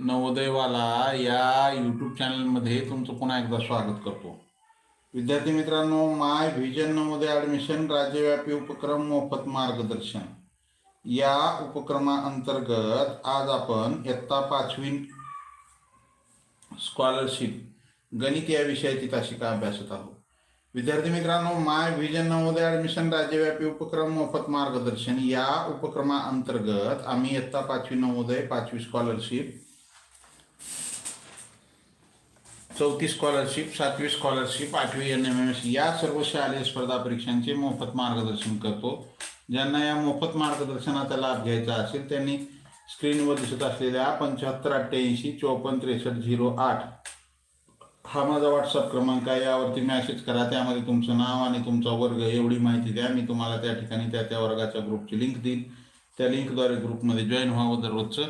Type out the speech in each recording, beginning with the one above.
नवोदयवाला या यूट्यूब चॅनलमध्ये तुमचं पुन्हा एकदा स्वागत करतो. विद्यार्थी मित्रांनो माय व्हिजन नवोदय ॲडमिशन राज्यव्यापी उपक्रम मोफत मार्गदर्शन. या उपक्रमाअंतर्गत आज आपण इयत्ता पाचवी स्कॉलरशिप गणित या विषयाची तासिका अभ्यासत आहोत. विद्यार्थी मित्रांनो माय व्हिजन नवोदय ॲडमिशन राज्यव्यापी उपक्रम मोफत मार्गदर्शन या उपक्रमाअंतर्गत आम्ही इयत्ता पाचवी नवोदय पाचवी स्कॉलरशिप चौथी स्कॉलरशिप सातवी स्कॉलरशिप आठवी एन एम एम एस या सर्व शालेय स्पर्धा परीक्षांचे मोफत मार्गदर्शन करतो. ज्यांना या मोफत मार्गदर्शनाचा लाभ घ्यायचा असेल त्यांनी स्क्रीनवर दिसत असलेल्या पंच्याहत्तर अठ्ठ्याऐंशी चोपन्न त्रेसष्ट झिरो आठ हा माझा व्हॉट्सअप क्रमांक आहे. यावरती मॅसेज करा. त्यामध्ये तुमचं नाव आणि तुमचा वर्ग एवढी माहिती द्या. मी तुम्हाला त्या ठिकाणी त्या त्या वर्गाच्या ग्रुपची लिंक देईन. त्या लिंकद्वारे ग्रुपमध्ये जॉईन व्हावं दररोजचं.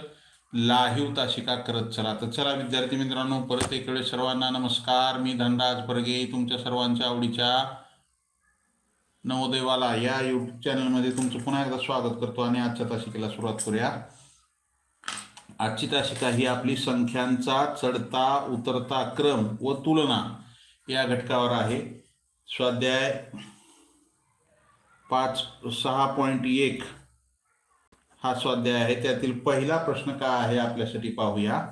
लाहीव तासिका करत चला. तर चला विद्यार्थी मित्रांनो परत इकडे सर्वांना नमस्कार. मी धनराज परगे तुमच्या सर्वांच्या आवडीच्या नवोदयवाला या यूट्यूब चॅनलमध्ये तुमचं पुन्हा एकदा स्वागत करतो आणि आजच्या तासिकेला सुरुवात करूया. आजची तासिका ही आपली संख्यांचा चढता उतरता क्रम व तुलना या घटकावर आहे. स्वाध्याय पाच सहा पॉईंट एक. हा स्वाध्याय आहे. त्यातील पहिला प्रश्न काय आहे आपल्यासाठी पाहूया.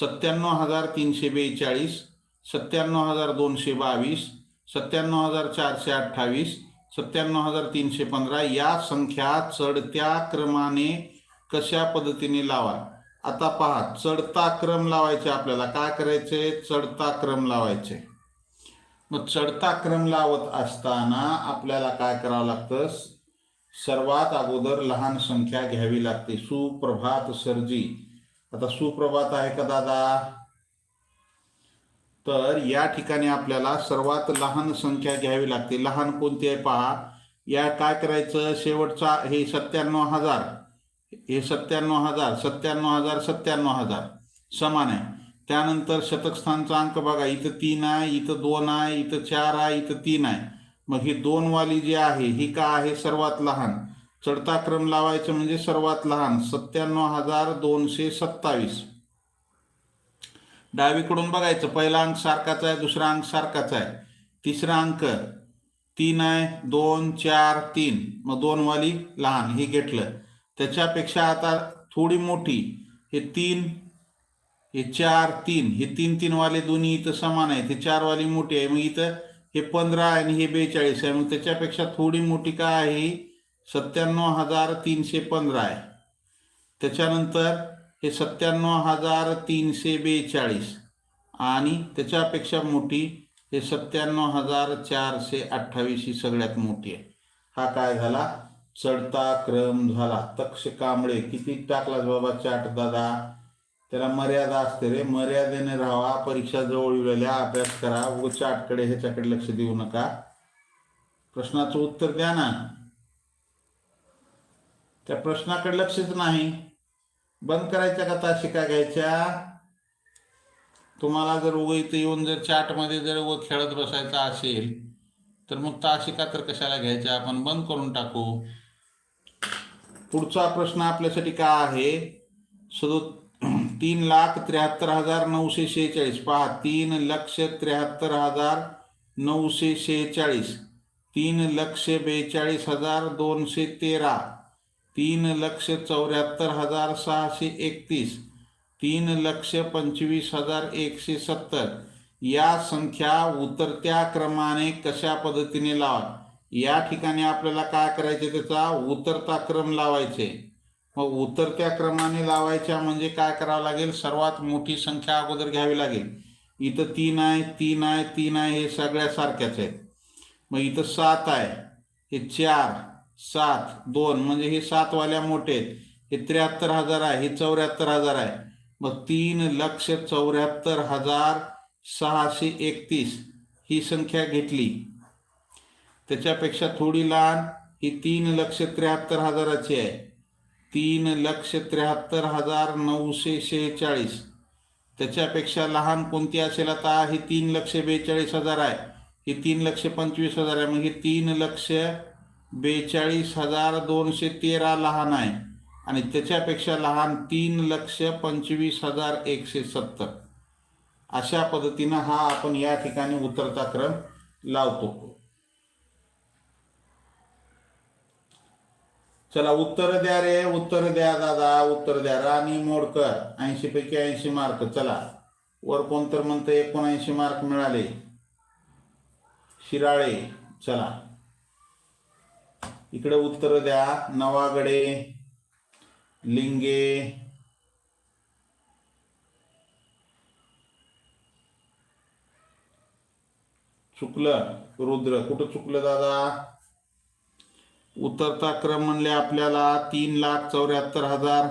सत्त्याण्णव हजार तीनशे बेचाळीस सत्त्याण्णव हजार दोनशे बावीस सत्त्याण्णव हजार चारशे अठ्ठावीस सत्त्याण्णव हजार तीनशे पंधरा या संख्या चढत्या क्रमाने कशा पद्धतीने लावा? आता पहा चढता क्रम लावायचे आपल्याला. काय करायचे? चढता क्रम लावायचे. मग चढता क्रम लावत असताना आपल्याला काय करावं लागतं? सर्वात अगोदर लहान संख्या घ्यावी लागते. सुप्रभात सर्जी. आता सुप्रभात आहे का दादा? तर या ठिकाणी आपल्याला सर्वात लहान संख्या घ्यावी लागते. लहान कोणती आहे पहा. या काय करायचं? शेवटचा हे सत्त्याण्णव हजार. हे सत्त्याण्णव हजार. सत्त्याण्णव हजार सत्त्याण्णव हजार. समान आहे. त्यानंतर शतकस्थानचा अंक बघा. इथं तीन आहे इथं दोन आहे इथं चार आहे इथं तीन आहे. मग ही दोन वाली जी आहे ही का आहे सर्वात लहान? चढता क्रम लावायचं म्हणजे सर्वात लहान सत्त्याण्णव हजार दोनशे सत्तावीस. डावीकडून बघायचं पहिला अंक सारखाच आहे दुसरा अंक सारखाच आहे. तिसरा अंक तीन आहे दोन चार तीन. मग दोन वाली लहान हे घेतलं. त्याच्यापेक्षा आता थोडी मोठी हे तीन हे चार तीन. हे तीन तीन वाले दोन्ही इथं समान आहेत. हे चार वाली मोठी आहे. मग इथं हे पंधरा आणि हे बेचाळीस आहे. मग त्याच्यापेक्षा थोडी मोठी काय आहे? सत्त्याण्णव हजार तीनशे पंधरा आहे. त्याच्यानंतर हे सत्त्याण्णव हजार तीनशे बेचाळीस आणि त्याच्यापेक्षा मोठी हे सत्त्याण्णव हजार चारशे अठ्ठावीस ही सगळ्यात मोठी आहे. हा काय झाला? चढता क्रम झाला. तक्ष कांबळे किती टाकला बाबा चाट दादा? त्याला मर्यादा असते रे. मर्यादेने राहा परीक्षा जवळ येऊल्या अभ्यास करा व चाटकडे ह्याच्याकडे लक्ष देऊ नका. प्रश्नाचं उत्तर द्या ना. त्या प्रश्नाकडे लक्षच नाही. बंद करायच्या का तासिका घ्यायच्या? तुम्हाला जर उगं इथं येऊन जर चाटमध्ये जर व खेळत बसायचा असेल तर मग तासिका तर कशाला घ्यायच्या? आपण बंद करून टाकू. पुढचा प्रश्न आपल्यासाठी काय आहे? सदो तीन लाख त्र्याहत्तर हजार नऊशे शेहेचाळीस. पहा तीन लक्ष त्र्याहत्तर हजार नऊशे शेहेचाळीस. तीन लक्ष बेचाळीस हजार दोनशे तेरा. तीन लक्ष चौऱ्याहत्तर हजार सहाशे एकतीस. तीन लक्ष पंचवीस हजार एकशे सत्तर. या संख्या उतरत्या क्रमाने कशा पद्धतीने लावा या ठिकाणी आपल्याला काय करायचे त्याचा उतरता क्रम लावायचे. मग उतरत्या क्रमाने लावायच्या म्हणजे काय करावं लागेल? सर्वात मोठी संख्या अगोदर घ्यावी लागेल. इथं तीन आहे तीन आहे तीन आहे हे सगळ्या सारख्याच आहेत. मग इथं सात आहे हे चार सात दोन म्हणजे हे सातवाल्या मोठे आहेत. हे त्र्याहत्तर हजार आहे हे चौऱ्याहत्तर हजार आहे. मग तीन लक्ष चौऱ्याहत्तर हजार सहाशे एकतीस ही संख्या घेतली. त्याच्यापेक्षा थोडी लहान ही तीन लक्ष त्र्याहत्तर हजाराची आहे. तीन लक्ष त्र्याहत्तर हजार नऊशे शेहेचाळीस. त्याच्यापेक्षा लहान कोणती असेल आता? ही तीन लक्ष बेचाळीस हजार आहे. ही तीन लक्ष पंचवीस हजार आहे. मग तीन लक्ष बेचाळीस हजार दोनशे तेरा लहान आहे. आणि त्याच्यापेक्षा लहान तीन लक्ष पंचवीस हजार एकशे सत्तर. अशा पद्धतीनं हा आपण या ठिकाणी उतरता क्रम लावतो. चला उत्तर द्या रे उत्तर द्या दादा उत्तर द्या. राणी मोडकर ऐंशी पैकी ऐंशी मार्क चला. वर कोणतर म्हणतं एकोणऐंशी मार्क मिळाले. शिराळे चला. इकडे उत्तर द्या. नवागडे लिंगे. चुकलं रुद्र. कुठं चुकलं दादा? उतरता क्रम म्हणले आपल्याला तीन लाख चौऱ्याहत्तर हजार.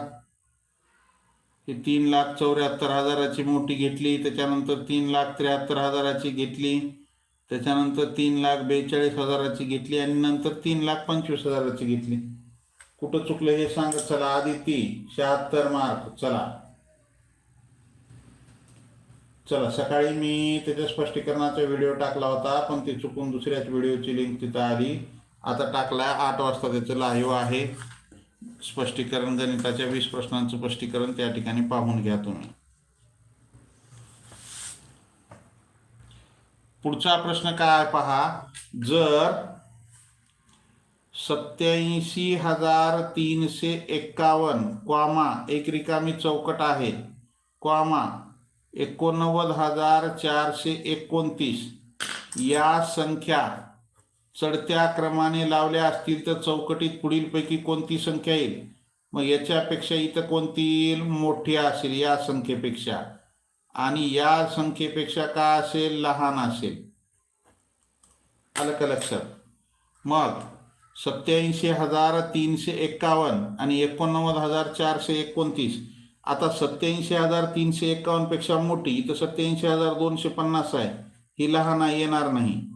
ही तीन लाख चौऱ्याहत्तर हजाराची मोठी घेतली त्याच्यानंतर तीन लाख त्र्याहत्तर हजाराची घेतली त्याच्यानंतर तीन लाख बेचाळीस हजाराची घेतली आणि नंतर तीन लाख पंचवीस हजाराची घेतली. कुठं चुकलं हे सांगत चला आधी ती शहात्तर मार्क चला. चला सकाळी मी त्याच्या स्पष्टीकरणाचा व्हिडिओ टाकला होता पण ती चुकून दुसऱ्याच व्हिडिओची लिंक तिथं आली. आता टाकलाय आठ वाजता त्याचं लाईव्ह आहे. स्पष्टीकरण गणिताच्या वीस प्रश्नांचं स्पष्टीकरण त्या ठिकाणी पाहून घ्या तुम्ही. पुढचा प्रश्न काय पहा. जर सत्याऐंशी हजार तीनशे एक्कावन्न क्वामा एक रिकामी चौकट आहे. क्वामा एकोणनव्वद हजार चारशे एकोणतीस या संख्या चढत्या क्रमाने लावल्या असतील तर चौकटीत पुढीलपैकी कोणती संख्या येईल? मग याच्यापेक्षा इथं कोणती येईल मोठी असेल या संख्येपेक्षा? आणि या संख्येपेक्षा का असेल? लहान असेल? आलं का लक्षात? मग सत्याऐंशी हजार तीनशे एक्कावन्न आणि एकोणनव्वद हजार चारशे एकोणतीस. आता सत्याऐंशी हजार तीनशे एक्कावन्नपेक्षा मोठी इथं सत्याऐंशी हजार दोनशे पन्नास आहे. ही लहान येणार नाही.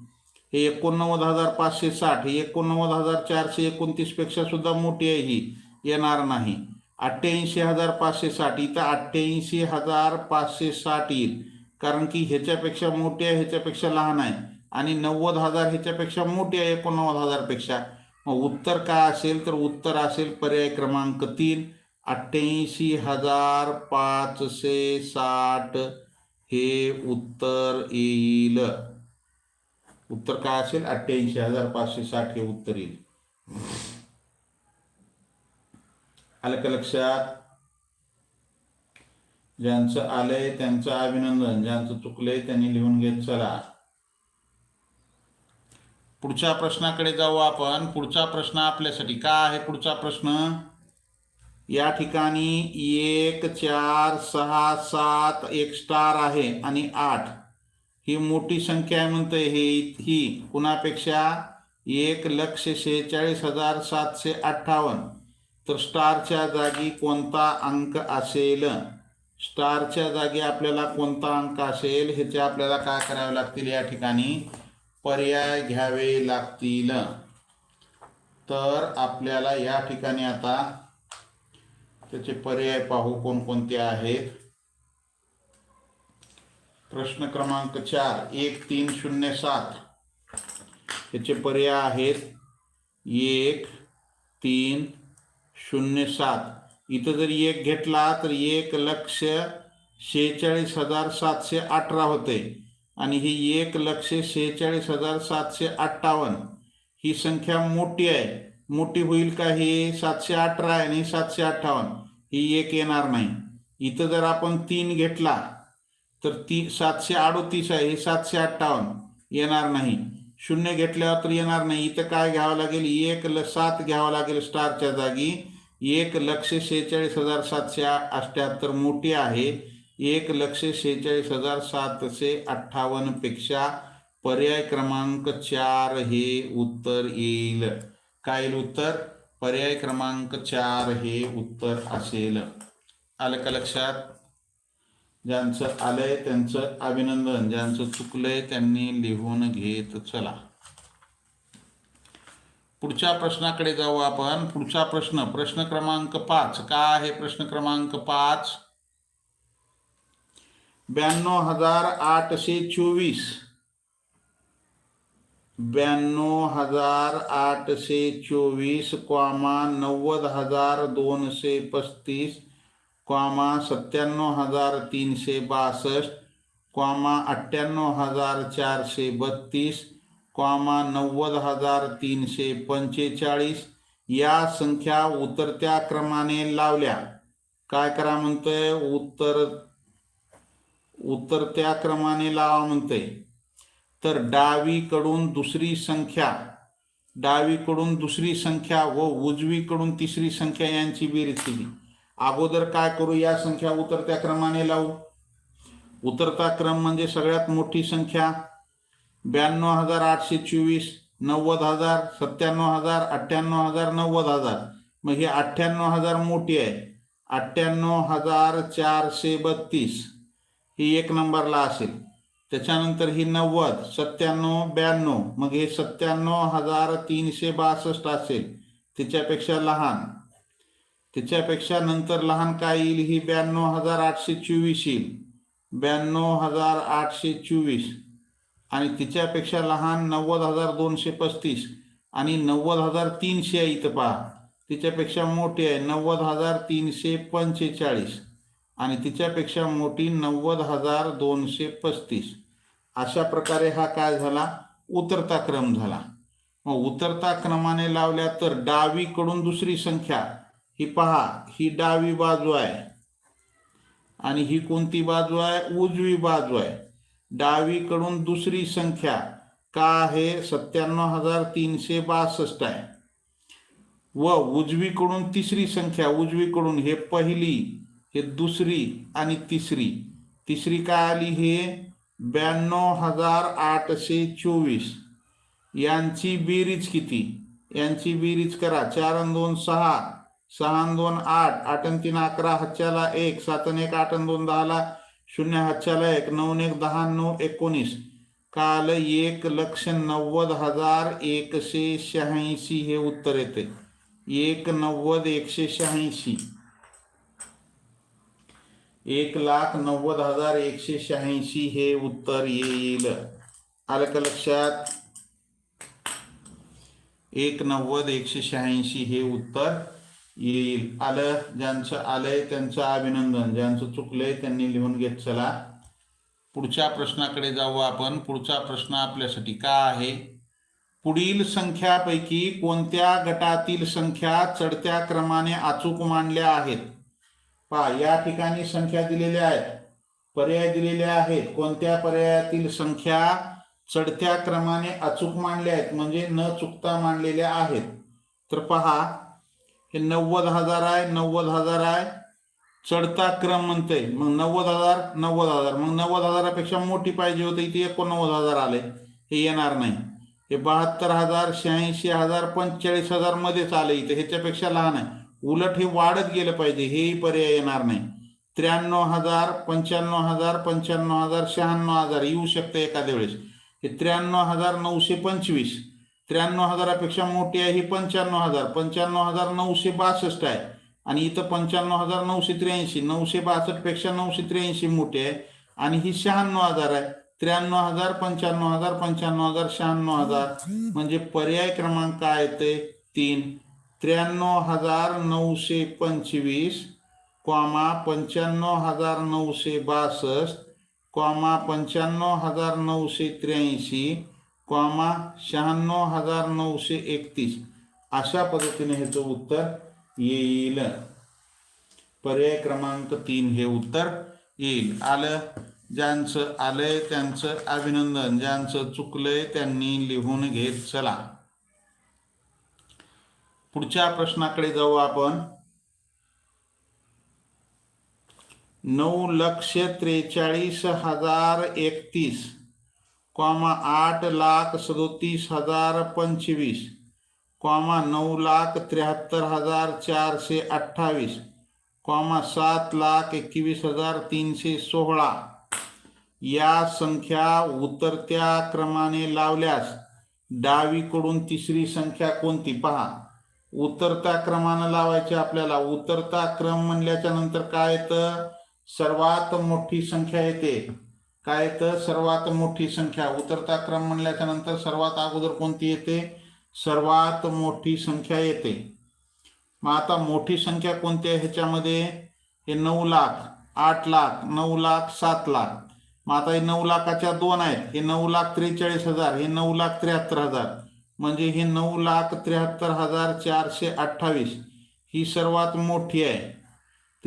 हे एकोणनव्वद हजार पाचशे साठ ही एकोणनव्वद हजार चारशे एकोणतीसपेक्षा सुद्धा मोठी आहे ही. येणार नाही. अठ्ठ्याऐंशी हजार पाचशे साठ इथं अठ्ठ्याऐंशी हजार पाचशे साठ येईल. कारण की ह्याच्यापेक्षा मोठी आहे ह्याच्यापेक्षा लहान आहे. आणि नव्वद हजार ह्याच्यापेक्षा मोठी आहे एकोणनव्वद हजारपेक्षा. मग उत्तर काय असेल तर उत्तर असेल पर्याय क्रमांक तीन. अठ्ठ्याऐंशी हजार पाचशे साठ हे उत्तर येईल. उत्तर काय असेल? अठ्ठ्याऐंशी हजार पाचशे साठ हे उत्तर येईल. आलं का लक्षात? ज्यांचं आलंय त्यांचं अभिनंदन ज्यांचं चुकलंय त्यांनी लिहून घेत चला. पुढच्या प्रश्नाकडे जाऊ आपण. पुढचा प्रश्न आपल्यासाठी काय आहे पुढचा प्रश्न? या ठिकाणी एक चार सहा सात एक स्टार आहे आणि आठ. ही मोठी संख्या आहे म्हणतं हे ही कुणापेक्षा एक लक्ष शेहेचाळीस हजार सातशे अठ्ठावन्न. तर स्टारच्या जागी कोणता अंक असेल? स्टारच्या जागी आपल्याला कोणता अंक असेल? ह्याचे आपल्याला काय करावे लागतील या ठिकाणी? पर्याय घ्यावे लागतील. तर आपल्याला या ठिकाणी आता त्याचे पर्याय पाहू कोणकोणते आहेत. प्रश्न क्रमांक चार एक तीन शून्य सात. त्याचे पर्याय आहेत एक तीन शून्य सात. इथं जर एक घेतला तर एक लक्ष शेहेचाळीस हजार सातशे अठरा होते. आणि ही एक लक्ष शेहेचाळीस हजार सातशे अठ्ठावन्न. ही संख्या मोठी आहे. मोठी होईल का? हे सातशे अठरा आहे आणि सातशे अठ्ठावन्न. ही एक येणार नाही. इथं जर आपण तीन घेतला तर ती सातशे अडोतीस आहे हे सातशे अठ्ठावन्न. येणार नाही. शून्य घेतल्यावर तर येणार नाही. इथं काय घ्यावं लागेल? एक ल सात घ्यावं लागेल स्टारच्या जागी. एक लक्ष शेहेचाळीस हजार सातशे अठ्ठ्याहत्तर मोठी आहे. एक लक्ष शेहेचाळीस हजार सातशे अठ्ठावन्नपेक्षा पर्याय क्रमांक चार हे उत्तर येईल. काय येईल उत्तर? पर्याय क्रमांक चार हे उत्तर असेल. आलं का लक्षात? ज्यांचं आलंय त्यांचं अभिनंदन ज्यांचं चुकलंय त्यांनी लिहून घेत चला. पुढच्या प्रश्नाकडे जाऊ आपण. पुढचा प्रश्न प्रश्न क्रमांक पाच. काय आहे प्रश्न क्रमांक पाच? ब्याण्णव हजार आठशे चोवीस. ब्याण्णव हजार आठशे चोवीस कॉमा नव्वद हजार दोनशे पस्तीस. क्वामा सत्त्याण्णव हजार तीनशे बासष्ट क्वामा अठ्ठ्याण्णव हजार चारशे बत्तीस क्वामा नव्वद हजार तीनशे पंचेचाळीस या संख्या उतरत्या क्रमाने लावल्या. काय करा म्हणतंय? उत्तर उतरत्या क्रमाने लावा म्हणतंय. तर डावीकडून दुसरी संख्या डावीकडून दुसरी संख्या व उजवीकडून तिसरी संख्या यांची बेरीज केली. अगोदर काय करू? या संख्या उतरत्या क्रमाने लावू. उतरता क्रम म्हणजे सगळ्यात मोठी संख्या. ब्याण्णव हजार आठशे चोवीस नव्वद हजार सत्त्याण्णव हजार अठ्ठ्याण्णव हजार नव्वद हजार. मग ही अठ्ठ्याण्णव हजार मोठी आहे. अठ्ठ्याण्णव हजार चारशे बत्तीस. ही एक नंबरला असेल. त्याच्यानंतर ही नव्वद सत्त्याण्णव ब्याण्णव. मग हे सत्त्याण्णव हजार तीनशे बासष्ट असेल. तिच्यापेक्षा लहान. त्याच्यापेक्षा नंतर लहान काय येईल? ही ब्याण्णव हजार आठशे चोवीस येईल. ब्याण्णव हजार आठशे चोवीस. आणि तिच्यापेक्षा लहान नव्वद हजार दोनशे पस्तीस. आणि नव्वद हजार तीनशे आहे इथं पहा. तिच्यापेक्षा मोठी आहे नव्वद हजार तीनशे पंचेचाळीस. आणि तिच्यापेक्षा मोठी नव्वद हजार दोनशे पस्तीस. अशा प्रकारे हा काय झाला? उतरता क्रम झाला. मग उतरता क्रमाने लावल्या तर डावीकडून दुसरी संख्या ही पहा ही डावी बाजू आहे. आणि ही कोणती बाजू आहे? उजवी बाजू आहे. डावीकडून दुसरी संख्या का आहे? सत्त्याण्णव हजार तीनशे बासष्ट आहे. व उजवीकडून तिसरी संख्या उजवीकडून हे पहिली हे दुसरी आणि तिसरी. तिसरी काय आली हे? ब्याण्णव हजार आठशे चोवीस. यांची बेरीज किती? यांची बेरीज करा. चार दोन सहा. सहा दोन आठ आठ आणि तीन अकरा हच्च्याला एक सात एक आठ आणि दोन दहाला शून्य हच्च्याला एक नऊ एक दहा नऊ एकोणीस. काल एक लक्ष नव्वद हजार एकशे शहाऐंशी हे उत्तर येते. एक नव्वद एकशे शहाऐंशी. एक लाख नव्वद हजार एकशे शहाऐंशी हे उत्तर येईल. आलं का लक्षात? एक नव्वद एकशे शहाऐंशी हे उत्तर येईल. आलं ज्यांचं आलंय त्यांचं अभिनंदन. ज्यांचं चुकलंय त्यांनी लिहून घेत चला. पुढच्या प्रश्नाकडे जाऊ आपण. पुढचा प्रश्न आपल्यासाठी का आहे? पुढील संख्यापैकी कोणत्या गटातील संख्या चढत्या क्रमाने अचूक मांडल्या आहेत? पहा या ठिकाणी संख्या दिलेल्या आहेत. पर्याय दिलेले आहेत. कोणत्या पर्यायातील संख्या चढत्या क्रमाने अचूक मांडल्या आहेत? म्हणजे न चुकता मांडलेल्या आहेत. तर पहा हे नव्वद हजार आहे नव्वद हजार आहे. चढता क्रम म्हणते मग नव्वद हजार नव्वद हजार. मग नव्वद हजारापेक्षा मोठी पाहिजे होती इथे एकोणनव्वद हजार आले. हे येणार नाही. हे बहात्तर हजार शहाऐंशी हजार पंचेचाळीस हजार मध्येच आले इथे. ह्याच्यापेक्षा लहान आहे. उलट हे वाढत गेलं पाहिजे हेही पर्याय येणार नाही. त्र्याण्णव हजार पंच्याण्णव हजार पंच्याण्णव हजार शहाण्णव हजार येऊ शकतं एखाद्या वेळेस. हे त्र्याण्णव हजार नऊशे पंचवीस. त्र्याण्णव हजारापेक्षा मोठी आहे ही पंच्याण्णव हजार. पंच्याण्णव हजार नऊशे बासष्ट आहे. आणि इथं पंच्याण्णव हजार नऊशे त्र्याऐंशी नऊशे बासष्टपेक्षा नऊशे त्र्याऐंशी मोठी आहे. आणि ही शहाण्णव हजार आहे. त्र्याण्णव हजार पंच्याण्णव हजार पंच्याण्णव हजार शहाण्णव हजार. म्हणजे पर्याय क्रमांक काय ते तीन. त्र्याण्णव हजार नऊशे पंचवीस कॉमा पंच्याण्णव हजार नऊशे बासष्ट कॉमा पंच्याण्णव हजार नऊशे त्र्याऐंशी कॉमा शहाण्णव हजार नऊशे एकतीस अशा पद्धतीने ह्याचं उत्तर येईल. पर्याय क्रमांक तीन हे उत्तर येईल. आलं. ज्यांचं आलंय त्यांचं अभिनंदन. ज्यांचं चुकलंय त्यांनी लिहून घेत चला. पुढच्या प्रश्नाकडे जाऊ आपण. नऊ लक्ष त्रेचाळीस हजार एकतीस. कॉमा आठ लाख सदोतीस हजार पंचवीस कॉमा नऊ लाख त्र्याहत्तर हजार चारशे अठ्ठावीस कॉमा सात लाख एकवीस हजार तीनशे सोळा. या संख्या उतरत्या क्रमाने लावल्यास डावीकडून तिसरी संख्या कोणती? पहा. उतरता क्रमानं लावायचे आपल्याला. उतरता क्रम म्हणल्याच्या नंतर काय येतं? सर्वात मोठी संख्या येते. काय तर सर्वात मोठी संख्या. उतरता क्रम म्हणल्याच्या नंतर सर्वात अगोदर कोणती येते? सर्वात मोठी संख्या येते. मग आता मोठी संख्या कोणती आहे ह्याच्यामध्ये? हे नऊ लाख आठ लाख नऊ लाख सात लाख. मग आता हे नऊ लाखाच्या दोन आहेत. हे नऊ लाख त्रेचाळीस हजार हे नऊ लाख त्र्याहत्तर हजार. म्हणजे हे नऊ लाख त्र्याहत्तर हजार चारशे अठ्ठावीस ही सर्वात मोठी आहे.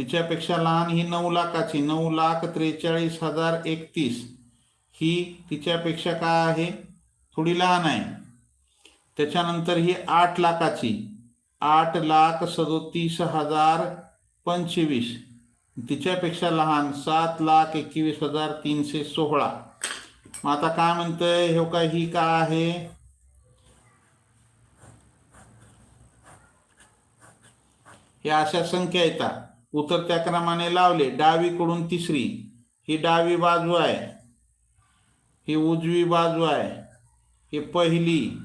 तिच्यापेक्षा लहान ही नऊ लाखाची नऊ लाख त्रेचाळीस हजार एकतीस. ही तिच्यापेक्षा काय आहे? थोडी लहान आहे. त्याच्यानंतर ही आठ लाखाची आठ लाख सदोतीस हजार पंचवीस. तिच्यापेक्षा लहान सात लाख एकवीस हजार तीनशे सोळा. मग आता काय म्हणतंय? हे काय ही का आहे? या अशा संख्या येतात. उतरत्या क्रमाने लावले. डावीकडून तिसरी. ही डावी बाजू आहे. ही उजवी बाजू आहे. ही पहिली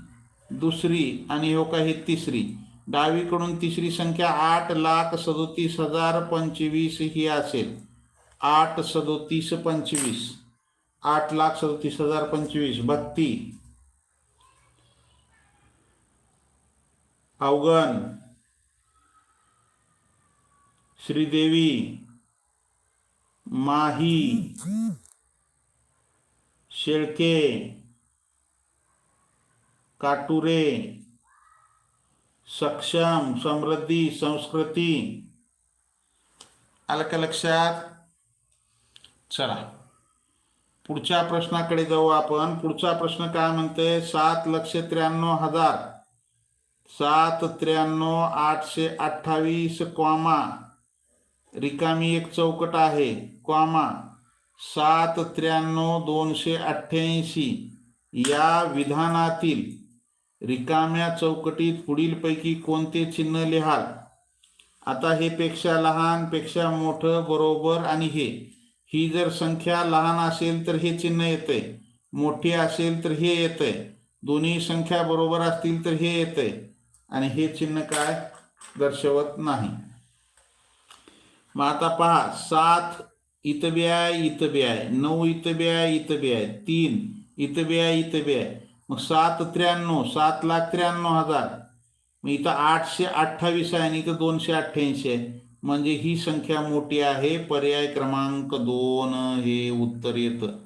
दुसरी आणि हो का ही तिसरी. डावीकडून तिसरी संख्या आठ लाख सदोतीस हजार पंचवीस ही असेल. आठ सदोतीस पंचवीस. आठ लाख सदोतीस हजार पंचवीस. बत्ती. अवगण. श्रीदेवी माही शेळके काटुरे सक्षम समृद्धी संस्कृती. आलं का लक्षात? चला. पुढच्या प्रश्नाकडे जाऊ आपण. पुढचा प्रश्न काय म्हणते? सात लक्ष त्र्याण्णव हजार. सात त्र्याण्णव आठशे अठ्ठावीस कॉमा. रिकामी एक चौकट आहे. कॉमा सात त्र्याण्णव दोनशे अठ्ठ्याऐंशी. या विधानातील रिकाम्या चौकटीत पुढीलपैकी कोणते चिन्ह लिहाल? आता हे पेक्षा लहानपेक्षा मोठं बरोबर आणि हे. ही जर संख्या लहान असेल तर हे चिन्ह येते मोठी असेल तर हे येते दोन्ही संख्या बरोबर असतील तर हे येते आणि हे चिन्ह काय? दर्शवत नाही. मग आता पहा सात इथं बी आहे इथं बी आहे. नऊ इथं बी आहे इथं बी आहे. तीन इथं बी आहे इथं बी आहे. मग सात त्र्याण्णव सात लाख त्र्याण्णव हजार. मग इथं आठशे अठ्ठावीस आहे आणि इथं दोनशे अठ्ठ्याऐंशी आहे. म्हणजे ही संख्या मोठी आहे. पर्याय क्रमांक दोन हे उत्तर येतं.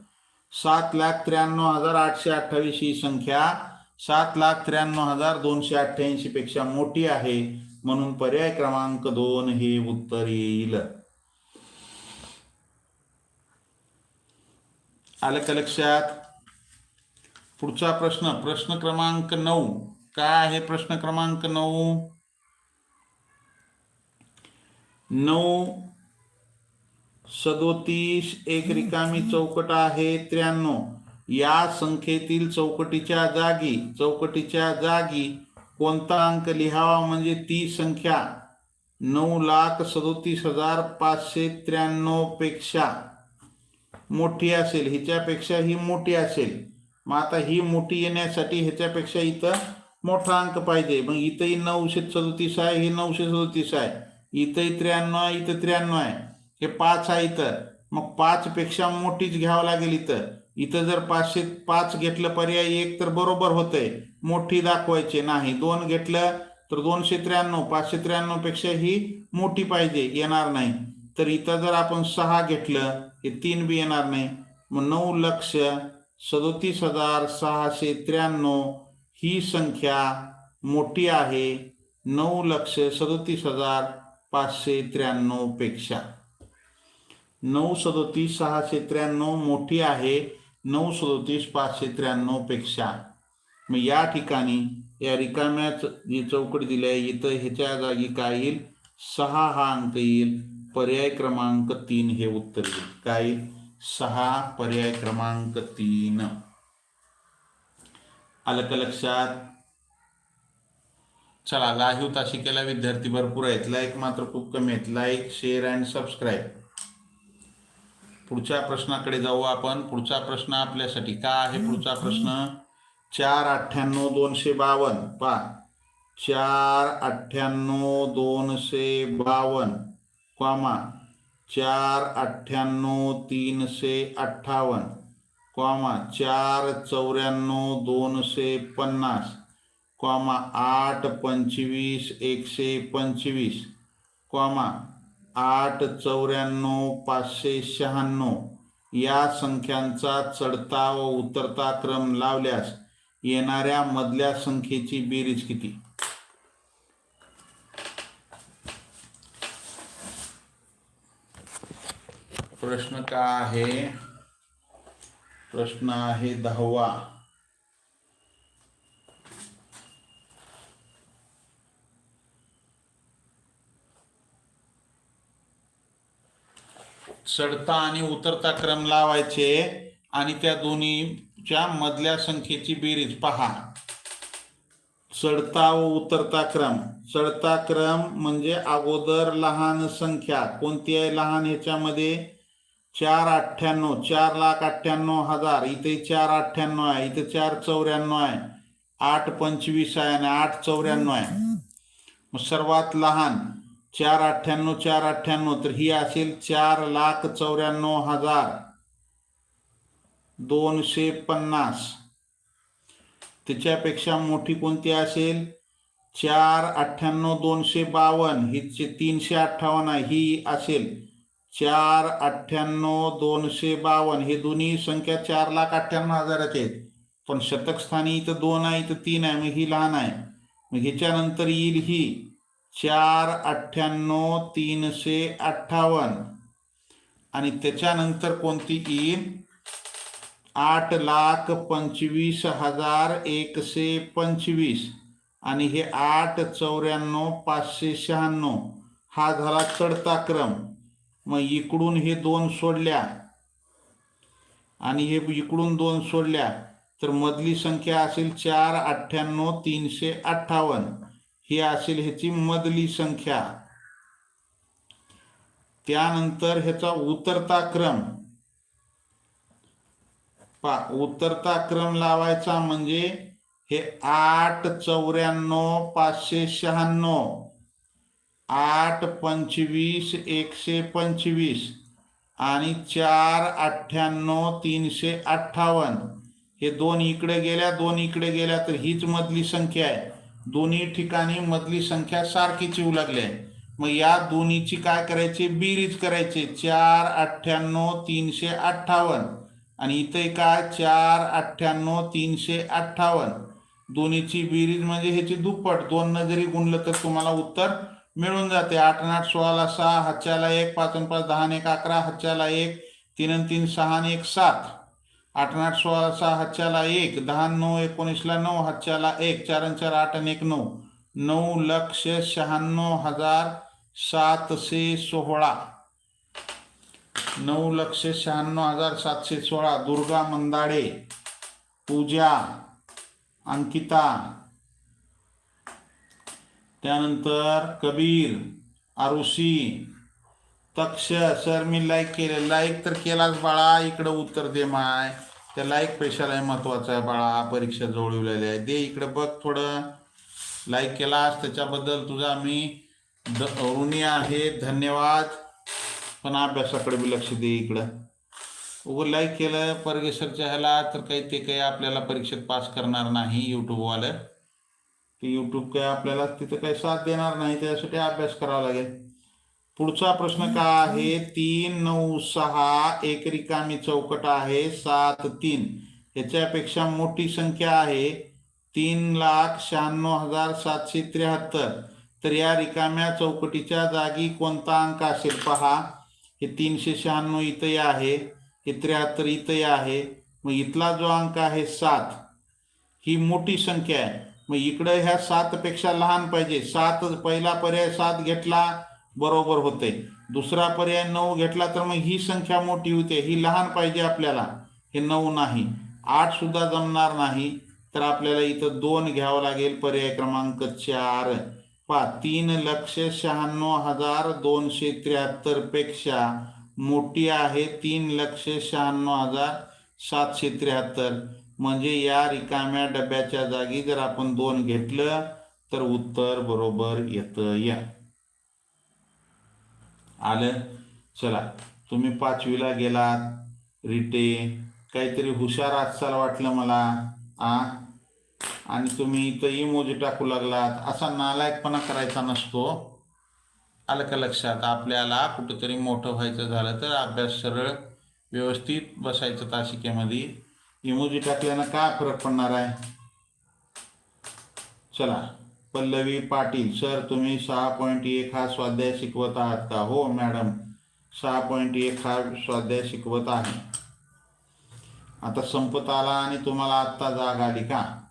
सात लाख त्र्याण्णव हजार आठशे अठ्ठावीस ही संख्या सात लाख त्र्याण्णव हजार दोनशे अठ्ठ्याऐंशी पेक्षा मोठी आहे. म्हणून पर्याय क्रमांक दोन हे उत्तर येईल. आलं का लक्षात? पुढचा प्रश्न प्रश्न क्रमांक नऊ. काय आहे प्रश्न क्रमांक नऊ? नऊ सदोतीस एक रिकामी चौकट आहे त्र्याण्णव. या संख्येतील चौकटीच्या जागी चौकटीच्या जागी कोणता अंक लिहावा म्हणजे ती संख्या नऊ लाख सदोतीस हजार पाचशे त्र्याण्णवपेक्षा मोठी असेल. हिच्यापेक्षा ही मोठी असेल. मग आता ही मोठी येण्यासाठी ह्याच्यापेक्षा इथं मोठा अंक पाहिजे. मग इथंही नऊशे सदोतीस आहे हे नऊशे सदोतीस आहे. इथंही त्र्याण्णव आहे इथं त्र्याण्णव आहे. हे पाच आहे इथं. मग पाचपेक्षा मोठीच घ्यावं लागेल इथं. इथं जर पाचशे पाच घेतलं पर्याय एक तर बरोबर होतंय. मोठी दाखवायची नाही. दोन घेतलं तर दोनशे त्र्याण्णव पाचशे त्र्याण्णवपेक्षा ही मोठी पाहिजे येणार नाही. तर इथं जर आपण सहा घेतलं हे तीन बी येणार नाही. मग नऊ लक्ष सदोतीस हजार सहाशे त्र्याण्णव ही संख्या मोठी आहे नऊ लक्ष सदोतीस हजार पाचशे त्र्याण्णवपेक्षा. नऊ सदोतीस सहाशे त्र्याण्णव मोठी आहे. नऊ सदोतीस पाचशे त्र्याण्णवपेक्षा मग या ठिकाणी या रिकाम्याच जी चौकट दिली आहे इथं ह्याच्या जागी काय येईल? सहा हा अंक येईल. पर्याय क्रमांक तीन हे उत्तर येईल काय येईल? सहा पर्याय क्रमांक तीन. आलं का लक्षात? चला लाईव्ह तासिकेला विद्यार्थी भरपूर आहेत. लाईक मात्र खूप कमी आहेत. Like share and subscribe. पुढच्या प्रश्नाकडे जाऊ आपण. पुढचा प्रश्न आपल्यासाठी का आहे पुढचा प्रश्न? चार अठ्ठ्याण्णव दोनशे बावन्न. पा चार अठ्ठ्याण्णव दोनशे बावन्न कॉमा. चार अठ्ठ्याण्णव तीनशे अठ्ठावन्न कॉमा. चार चौऱ्याण्णव दोनशे पन्नास कॉमा. आठ पंचवीस एकशे पंचवीस कॉमा. आठ चौऱ्याण्णव पाचशे शहाण्णव या संख्यांचा चढता व उतरता क्रम लावल्यास येणाऱ्या मधल्या संख्येची बेरीज किती? प्रश्न का आहे? प्रश्न आहे दहावा. चढता आणि उतरता क्रम लावायचे आणि त्या दोन्हीच्या मधल्या संख्येची बेरीज पहा. चढता व उतरता क्रम. चढता क्रम म्हणजे अगोदर लहान संख्या. कोणती आहे लहान ह्याच्यामध्ये? चार अठ्ठ्याण्णव. चार लाख अठ्ठ्याण्णव हजार. इथे चार अठ्ठ्याण्णव आहे. इथे चार चौऱ्याण्णव आहे. आठ पंचवीस आहे आणि आठ चौऱ्याण्णव आहे. सर्वात लहान. चार अठ्ठ्याण्णव चार अठ्ठ्याण्णव तर ही असेल चार लाख चौऱ्याण्णव हजार दोनशे पन्नास. तिच्यापेक्षा मोठी कोणती असेल? चार अठ्ठ्याण्णव दोनशे बावन्न हिचे तीनशे अठ्ठावन्न आहे ही असेल चार अठ्ठ्याण्णव दोनशे बावन्न. हे दोन्ही संख्या चार लाख अठ्ठ्याण्णव हजाराचे आहेत. पण शतक स्थानी इथं दोन आहे इथं तीन आहे मग ही लहान आहे. मग ह्याच्यानंतर येईल ही. चार अठ्ठ्याण्णव तीनशे अठ्ठावन्न. आणि त्याच्यानंतर कोणती येईल आठ लाख पंचवीस हजार एकशे पंचवीस. आणि हे आठ चौऱ्याण्णव पाचशे शहाण्णव. हा झाला चढता क्रम. मग इकडून हे दोन सोडल्या. आणि हे इकडून दोन सोडल्या. तर मधली संख्या असेल चार अठ्ठ्याण्णव तीनशे अठ्ठावन्न. ही असेल ह्याची मधली संख्या. त्यानंतर ह्याचा उतरता क्रम पा उतरता क्रम लावायचा म्हणजे हे आठ चौऱ्याण्णव पाचशे शहाण्णव आठ पंचवीस एकशे पंचवीस आणि चार अठ्ठ्याण्णव तीनशे अठ्ठावन्न. हे दोन इकडे गेल्या दोन इकडे गेल्या तर हीच मधली संख्या आहे. दोन्ही ठिकाणी मधली संख्या सारखीच येऊ लागली आहे. मग या दोन्हीची काय करायची? बेरीज करायची. चार अठ्ठ्याण्णव तीनशे अठ्ठावन्न. आणि इथे काय? चार अठ्ठ्याण्णव तीनशे अठ्ठावन्न. दोन्हीची बेरीज म्हणजे ह्याची दुप्पट. दोन न जरी गुणलं तर तुम्हाला उत्तर मिळून जाते. आठ आठ सोळाला सहा हच्च्याला एक पाच पाच दहा एक अकरा हच्च्याला एक तीन तीन सहा आणि एक सात. आठ आठ सोळा सहा हातच्याला एक दहा नऊ एकोणीसला नऊ हातच्याला एक चार आणि चार आठ आणि एक नऊ. नऊ लक्ष शहाण्णव हजार सातशे सोहळा नऊ लक्ष शहाण्णव हजार सातशे सोळा. दुर्गा मंदाडे पूजा अंकिता. त्यानंतर कबीर आरुषी तक्ष सर मी लाईक केले. लाईक तर केलाच बाळा. इकडं उत्तर दे माय. त्या लाईक आहे महत्वाचं आहे बाळा परीक्षा जवळवलेली आहे दे इकडं बघ थोडं. लाईक केलास त्याच्याबद्दल तुझा मी द ऋणी आहे. धन्यवाद. पण अभ्यासाकडे बी लक्ष दे इकडं. उगं लाईक केलं परगेसरच्या ह्याला तर काही ते काही आपल्याला परीक्षेत पास करणार नाही यूट्यूबवालं ते यूट्यूब काय आपल्याला तिथं काही साथ देणार नाही त्यासाठी अभ्यास करावा लागेल. पुढचा प्रश्न का आहे? तीन नऊ सहा एक रिकामी चौकट आहे सात तीन. ह्याच्यापेक्षा मोठी संख्या आहे तीन लाख शहाण्णव हजार सातशे त्र्याहत्तर. तर या रिकाम्या चौकटीच्या जागी कोणता अंक असेल पहा? हे तीनशे शहाण्णव इथंही आहे हे त्र्याहत्तर इथंही आहे. मग इथला जो अंक आहे सात ही मोठी संख्या आहे. मग इकडं ह्या सातपेक्षा लहान पाहिजे. सात पहिला पर्याय सात घेतला बरोबर होते. दुसरा पर्याय नऊ घेतला तर मग ही संख्या मोठी होते. ही लहान पाहिजे आपल्याला. हे नऊ नाही. आठ सुद्धा जमणार नाही. तर आपल्याला इथं दोन घ्यावं लागेल. पर्याय क्रमांक चार. पा तीन लक्ष शहाण्णव हजार दोनशे त्र्याहत्तरपेक्षा मोठी आहे. तीन लक्ष शहाण्णव हजार सातशे त्र्याहत्तर. म्हणजे या रिकाम्या डब्याच्या जागी जर आपण दोन घेतलं तर उत्तर बरोबर येतं. या. आलं. चला तुम्ही पाचवीला गेलात. रिटे काहीतरी हुशार असाल वाटलं मला. आ? आणि तुम्ही इथं इमोजी टाकू लागलात. असा नालायकपणा करायचा नसतो. आलं का लक्षात? आपल्याला कुठंतरी मोठं व्हायचं झालं तर अभ्यास सरळ व्यवस्थित बसायचं तासिकेमध्ये. इमोजी टाकल्यानं काय फरक पडणार आहे? चला. पल्लवी पाटील सर तुम्ही सहा पॉईंट एक हा स्वाध्याय शिकवत आहात का? हो मॅडम. सहा पॉईंट एक हा स्वाध्याय शिकवत आहे. आता संपत आला आणि तुम्हाला आत्ता जाग आली का?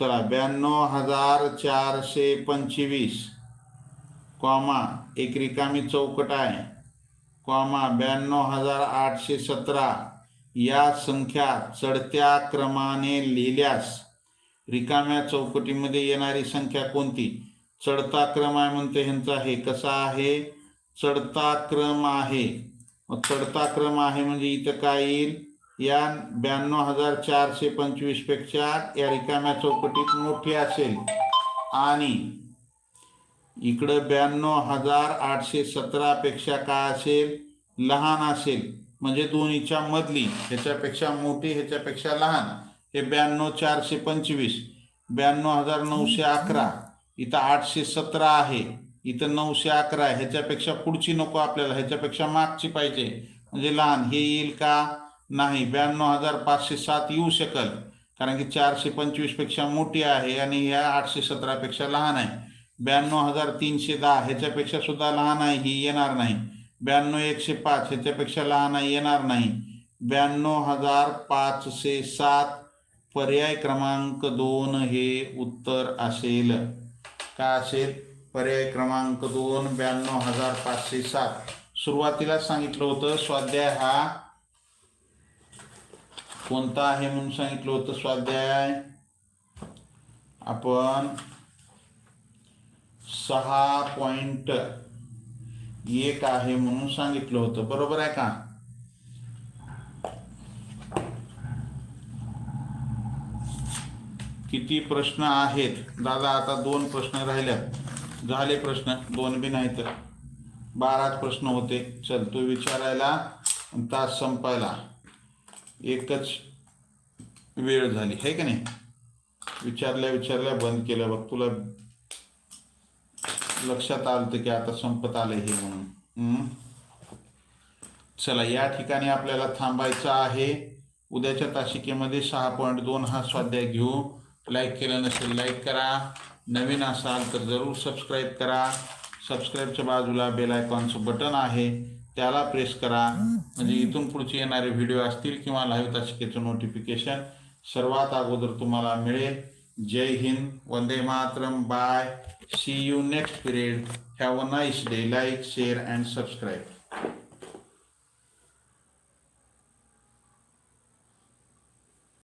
चला ब्याण्णव हजार चारशे पंचवीस कॉमा एक रिकामी चौकट आहे. कॉमा ब्याण्णव हजार आठशे सतरा या संख्या चढत्या क्रमाने लिहिल्यास रिकाम्या चौकटीमध्ये येणारी संख्या कोणती? चढता क्रम आहे म्हणते ह्यांचा आहे. कसा आहे? चढता क्रम आहे. चढता क्रम आहे म्हणजे इथं काय येईल? या ब्याण्णव हजार चारशे पंचवीसपेक्षा या रिकाम्या चौकटीत मोठी असेल. आणि इकडं ब्याण्णव हजार आठशे सतरा पेक्षा काय असेल? लहान असेल. म्हणजे दोन्हीच्या मधली ह्याच्यापेक्षा मोठी ह्याच्यापेक्षा लहान. हे ब्याण्णव चारशे पंचवीस ब्याण्णव हजार नऊशे अकरा इथं आठशे सतरा आहे. इथं नऊशे अकरा आहे. ह्याच्यापेक्षा पुढची नको आपल्याला. ह्याच्यापेक्षा मागची पाहिजे. म्हणजे लहान. हे येईल का? नाही. ब्याण्णव हजार पाचशे सात येऊ शकल. कारण की चारशे पंचवीसपेक्षा मोठी आहे आणि ह्या आठशे सतरापेक्षा लहान आहे. ब्याण्णव हजार तीनशे दहा. ह्याच्यापेक्षा सुद्धा लहान आहे. ही येणार नाही. ब्याण्णव एकशे पाच. ह्याच्यापेक्षा लहान आहे. येणार नाही. ब्याण्णव हजार पाचशे सात पर्याय क्रमांक दोन हे उत्तर असेल. का असेल? पर्याय क्रमांक दोन ब्याण्णव हजार पाचशे सात. सुरुवातीला सांगितलं होतं स्वाध्याय हा कोणता आहे म्हणून सांगितलं होतं स्वाध्याय? आपण सहा पॉईंट एक आहे म्हणून सांगितलं होतं. बरोबर आहे का? किती प्रश्न आहेत? दादा आता दोन प्रश्न राहिल्यात. झाले प्रश्न दोन बी नाही तर बाराच प्रश्न होते. चल तू विचारायला तास संपायला. एकच वेळ झाली आहे का नाही? विचारल्या विचारल्या बंद केलं बघ तुला लक्षात आलं होतं की आता संपत आलं हे म्हणून. हम्म? चला या ठिकाणी आपल्याला थांबायचं आहे. उद्याच्या तासिकेमध्ये सहा पॉईंट दोन हा स्वाध्याय घेऊ. लाईक केलं नसेल लाईक करा. नवीन असाल तर जरूर सबस्क्राईब करा. सबस्क्राईबच्या बाजूला बेल आयकॉनचं बटन आहे. त्याला प्रेस करा. म्हणजे इथून पुढचे येणारे व्हिडिओ असतील किंवा लाईव्ह तासिकेचं नोटिफिकेशन सर्वात अगोदर तुम्हाला मिळेल. जय Hind. Vande Mataram. Bye see you next period have a nice day like share and subscribe